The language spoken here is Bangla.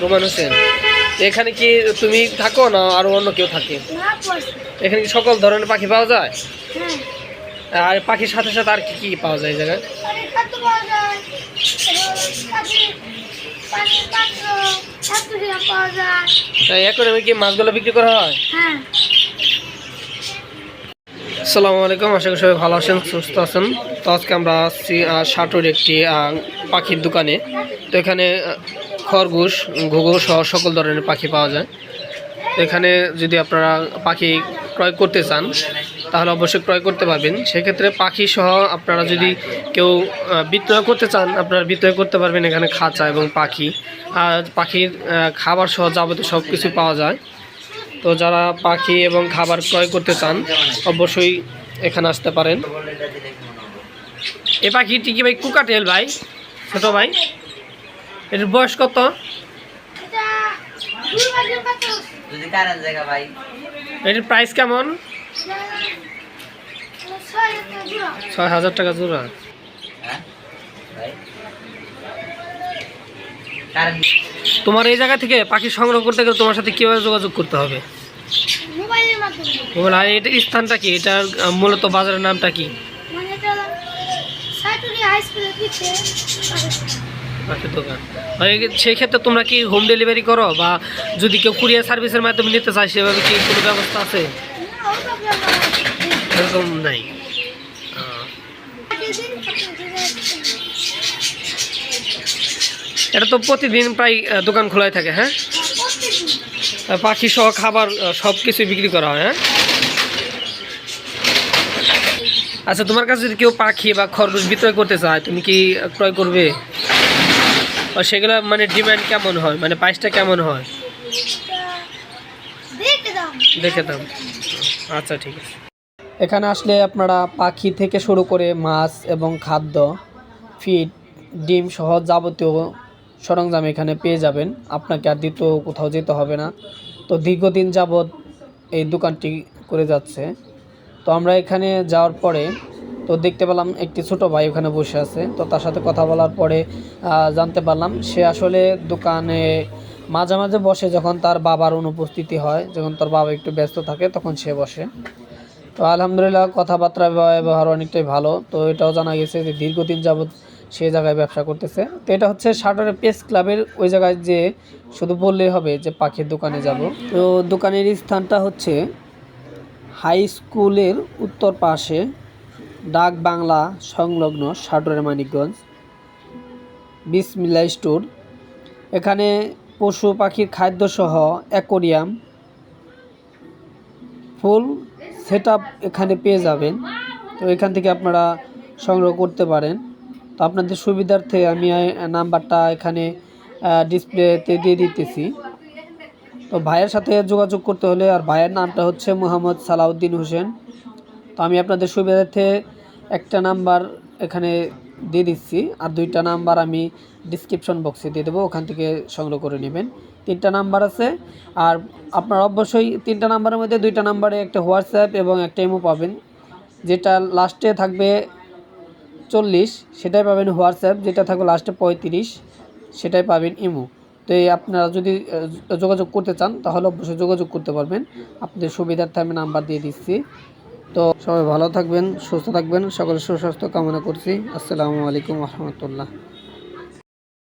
রোমান হোসেন। এখানে কি তুমি থাকো না আরও অন্য কেউ থাকে? এখানে কি সকল ধরনের পাখি পাওয়া যায়? আর পাখির সাথে সাথে আর কি কি পাওয়া যায় এই জায়গায়? তাই এখন কি মাছগুলো বিক্রি করা হয়। আসসালামু আলাইকুম, আশা করি সবাই ভালো আছেন, সুস্থ আছেন। তো আজকে আমরা আসছি সাটুর একটি পাখির দোকানে। তো এখানে খরগোশ, ঘুঘু সহ সকল ধরনের পাখি পাওয়া যায়। এখানে যদি আপনারা পাখি ক্রয় করতে চান, তাহলে অবশ্যই ক্রয় করতে পারবেন। সেক্ষেত্রে পাখি সহ আপনারা যদি কেউ বিক্রয় করতে চান, আপনারা বিক্রয় করতে পারবেন এখানে খাঁচা এবং পাখি। আর পাখির খাবার সহ যাবতীয় সব কিছু পাওয়া যায়। তো যারা পাখি এবং খাবার ক্রয় করতে চান অবশ্যই এখানে আসতে পারেন। এ পাখিটি কি ভাই কুকাটেল ভাই? ছোট ভাই? এর বয়স কত. এটির প্রাইস কেমন? ছয় হাজার টাকা জোড়া। তোমার এই জায়গা থেকে পাখি সংগ্রহ করতে গেলে তোমার সাথে কীভাবে যোগাযোগ করতে হবে? আর এটার স্থানটা কি? এটার মূলত বাজারের নামটা কি? মানে এটা সাইটুরি হাই স্কুলের পিছিয়ে পাখির দোকান। আর সেই ক্ষেত্রে তোমরা কি হোম ডেলিভারি করো? বা যদি কেউ কুরিয়ার সার্ভিসের মাধ্যমে নিতে চায় সেভাবে কি কোনো ব্যবস্থা আছে? এরকম নাই। এটা তো প্রতিদিন প্রায় দোকান খোলাই থাকে হ্যাঁ? পাখি সহ খাবার সব কিছু বিক্রি করা হয় হ্যাঁ? আচ্ছা তোমার কাছে যদি কেউ পাখি বা খরগোশ বিক্রয় করতে চায়, তুমি কি ক্রয় করবে? সেগুলো মানে ডিমান্ড কেমন হয়? মানে প্রাইসটা কেমন হয়? দেখে দাম আচ্ছা ঠিক আছে। এখানে আসলে আপনারা পাখি থেকে শুরু করে মাছ এবং খাদ্য ফিড ডিম সহ যাবতীয় সরঞ্জাম এখানে পেয়ে যাবেন। আপনাকে আর দ্বিতীয় কোথাও যেতে হবে না। তো দীর্ঘদিন যাবৎ এই দোকানটি করে যাচ্ছে। তো আমরা এখানে যাওয়ার পরে তো দেখতে পেলাম একটি ছোট ভাই ওখানে বসে আছে। তো তার সাথে কথা বলার পরে জানতে পারলাম সে আসলে দোকানে মাঝে মাঝে বসে যখন তার বাবার অনুপস্থিতি হয়, যখন তার বাবা একটু ব্যস্ত থাকে তখন সে বসে। তো আলহামদুলিল্লাহ কথাবার্তা ব্যবহার অনেকটাই ভালো। তো এটাও জানা গেছে যে দীর্ঘদিন যাবৎ সেই জায়গায় ব্যবসা করতেছে। তো এটা হচ্ছে শাটারের পেস ক্লাবের ওই জায়গায় যে শুধু বললেই হবে যে পাখির দোকানে যাব। তো দোকানের স্থানটা হচ্ছে হাই স্কুলের উত্তর পাশে ডাক বাংলা সংলগ্ন সাটোরের মানিকগঞ্জ বিসমিল্লা স্টোর। এখানে পশু পাখির খাদ্যসহ অ্যাকোরিয়াম, ফুল সেট এখানে পেয়ে যাবেন। তো এখান থেকে আপনারা সংগ্রহ করতে পারেন। তো আপনাদের সুবিধার্থে আমি নাম্বারটা এখানে ডিসপ্লেতে দিয়ে দিতেছি। তো ভাইয়ের সাথে যোগাযোগ করতে হলে, আর ভাইয়ের নামটা হচ্ছে মোহাম্মদ সালাউদ্দিন হোসেন। তো আমি আপনাদের সুবিধার্থে একটা নাম্বার এখানে দিয়ে দিচ্ছি, আর দুইটা নাম্বার আমি ডিসক্রিপশন বক্সে দিয়ে দেবো, ওখান থেকে সংগ্রহ করে নেবেন। তিনটা নাম্বার আছে, আর আপনার অবশ্যই তিনটা নাম্বারের মধ্যে দুইটা নাম্বারে একটা হোয়াটসঅ্যাপ এবং একটা ইমো পাবেন, যেটা লাস্টে থাকবে চল্লিশ, সেটাই পাবেন হোয়াটসঅ্যাপ, যেটা থাকবে লাস্টে পঁয়ত্রিশ, সেটাই পাবেন ইমো। তো এই আপনারা যদি যোগাযোগ করতে চান, তাহলে অবশ্যই যোগাযোগ করতে পারবেন। আপনাদের সুবিধার্থে আমি নাম্বার দিয়ে দিচ্ছি। তো সবাই ভালো থাকবেন, সুস্থ থাকবেন, সকলের সুস্বাস্থ্য কামনা করছি। আসসালামু আলাইকুম রহমতুল্লাহ।